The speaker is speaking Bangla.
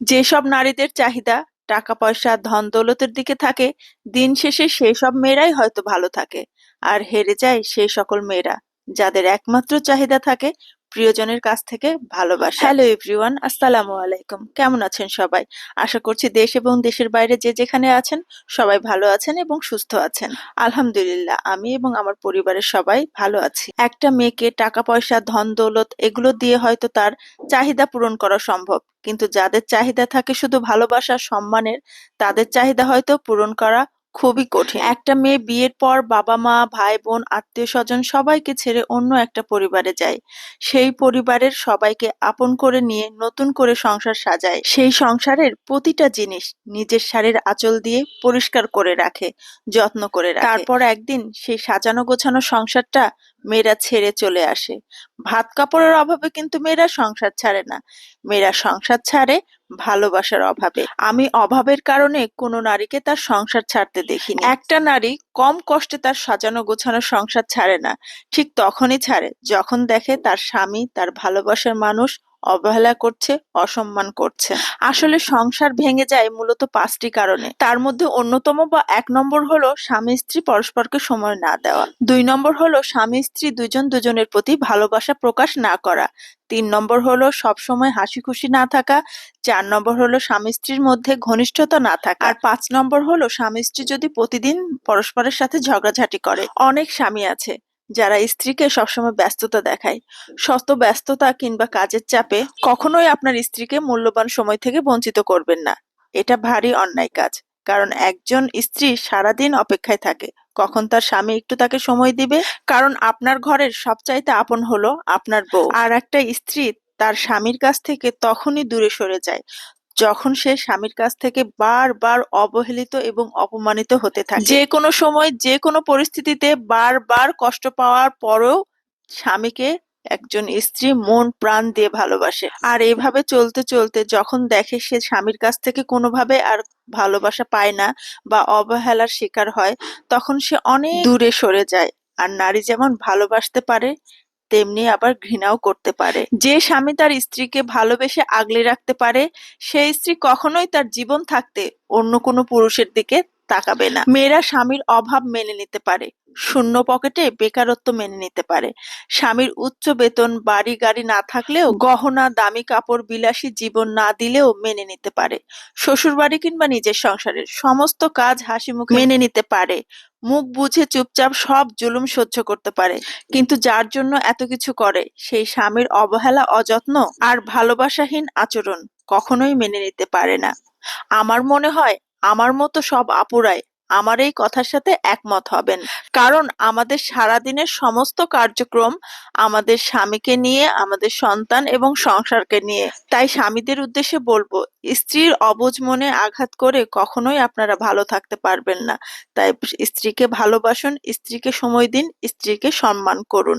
যেসব নারীদের চাহিদা টাকা পয়সা ধন দৌলতের দিকে থাকে, দিন শেষে সেই সব মেয়েরাই হয়তো ভালো থাকে। আর হেরে যায় সেই সকল মেয়েরা, যাদের একমাত্র চাহিদা থাকে প্রিয়জনের কাছ থেকে ভালোবাসা। হ্যালো এভরিওয়ান আসসালামু আলাইকুম। কেমন আছেন সবাই? আশা করছি দেশ এবং দেশের বাইরে যে যেখানে আছেন, সবাই ভালো আছেন এবং সুস্থ আছেন। আলহামদুলিল্লাহ, আমি এবং আমার পরিবারের সবাই ভালো আছি। একটা মেয়েকে টাকা, পয়সা, ধন, দৌলত এগুলো দিয়ে হয়তো তার চাহিদা পূরণ করা সম্ভব। কিন্তু যাদের চাহিদা থাকে শুধু ভালোবাসা, সম্মানের, তাদের চাহিদা হয়তো পূরণ করা খুবই কঠিন। একটা মেয়ে বিয়ের পর বাবা মা, ভাই বোন আত্মীয় স্বজন সবাইকে ছেড়ে অন্য একটা পরিবারে যায়। সেই পরিবারের সবাইকে আপন করে নিয়ে নতুন করে সংসার সাজায়। সেই সংসারের প্রতিটা জিনিস নিজের শাড়ির আঁচল দিয়ে পরিষ্কার করে রাখে, যত্ন করে রাখে। তারপর একদিন সেই সাজানো গোছানো সংসারটা মেয়েরা ছেড়ে চলে আসে। ভাত কাপড়ের অভাবে কিন্তু মেয়েরা সংসার ছাড়ে না। মেয়েরা সংসার ছাড়ে ভালোবাসার অভাবে। আমি অভাবের কারণে কোনো নারীকে তার সংসার ছাড়তে দেখিনি। একটা নারী কম কষ্টে তার সাজানো গোছানো সংসার ছাড়ে না। ঠিক তখনই ছাড়ে, যখন দেখে তার স্বামী, তার ভালোবাসার মানুষ অবহেলা করছে, অসম্মান করছে। আসলে সংসার ভেঙে যায় মূলত পাঁচটি কারণে। তার মধ্যে অন্যতম বা এক নম্বর হলো স্বামী স্ত্রী পরস্পরকে সময় না দেওয়া। দুই নম্বর হলো স্বামী স্ত্রী দুজন দুজনের প্রতি ভালোবাসা প্রকাশ না করা। তিন নম্বর হলো সবসময় হাসি খুশি না থাকা। চার নম্বর হলো স্বামী স্ত্রীর মধ্যে ঘনিষ্ঠতা না থাকা। আর পাঁচ নম্বর হলো স্বামী স্ত্রী যদি প্রতিদিন পরস্পরের সাথে ঝগড়াঝাটি করে। অনেক স্বামী আছে যারা স্ত্রীকে সবসময় ব্যস্ততা দেখায়। শত ব্যস্ততা কিংবা কাজের চাপে কখনোই আপনার স্ত্রীকে মূল্যবান সময় থেকে বঞ্চিত করবেন না। এটা ভারী অন্যায় কাজ। কারণ একজন স্ত্রী সারাদিন অপেক্ষায় থাকে। কখন তার স্বামী একটু তাকে সময় দিবে? কারণ আপনার ঘরের সবচাইতে আপন হলো আপনার বউ। আর একটা স্ত্রী তার স্বামীর কাছ থেকে তখনই দূরে সরে যায়। যখন সে স্বামীর কাছ থেকে বারবার অবহেলিত এবং অপমানিত হতে থাকে। যে কোনো সময়, যে কোনো পরিস্থিতিতে বারবার কষ্ট পাওয়ার পরও স্বামীকে একজন স্ত্রী মন, প্রাণ দিয়ে ভালোবাসে। আর এভাবে চলতে চলতে যখন দেখে সে স্বামীর কাছ থেকে কোনোভাবে আর ভালোবাসা পায় না বা অবহেলার শিকার হয়, তখন সে অনেক দূরে সরে যায়। আর নারী যেমন ভালোবাসতে পারে তেমনি আবার ঘৃণাও করতে পারে। যে স্বামী তার স্ত্রীকে ভালোবেসে আগলে রাখতে পারে, সেই স্ত্রী কখনোই তার জীবন থাকতে অন্য কোনো পুরুষের দিকে তাকাবে না। মেয়েরা স্বামীর অভাব মেনে নিতে পারে। শূন্য পকেটে বেকারত্ব মেনে নিতে পারে। স্বামীর উচ্চ বেতন, বাড়ি গাড়ি না থাকলেও গহনা, দামি কাপড়, বিলাসী জীবন না দিলেও মেনে নিতে পারে। শ্বশুর বাড়ি কিংবা নিজের সংসারের সমস্ত কাজ হাসি মুখে মেনে নিতে পারে। মুখ বুঝে চুপচাপ সব জুলুম সহ্য করতে পারে। কিন্তু যার জন্য এত কিছু করে, সেই স্বামীর অবহেলা, অযত্ন আর ভালোবাসাহীন আচরণ কখনোই মেনে নিতে পারে না। আমার মনে হয়, আমার মতো সব আপুরাই আমার এই কথার সাথে একমত হবেন। কারণ আমাদের সারাদিনের সমস্ত কার্যক্রম আমাদের স্বামীকে নিয়ে, আমাদের সন্তান এবং সংসারকে নিয়ে। তাই স্বামীদের উদ্দেশ্যে বলব, স্ত্রীর অবুজ মনে আঘাত করে কখনোই আপনারা ভালো থাকতে পারবেন না। তাই স্ত্রীকে ভালোবাসুন, স্ত্রীকে সময় দিন, স্ত্রীকে সম্মান করুন।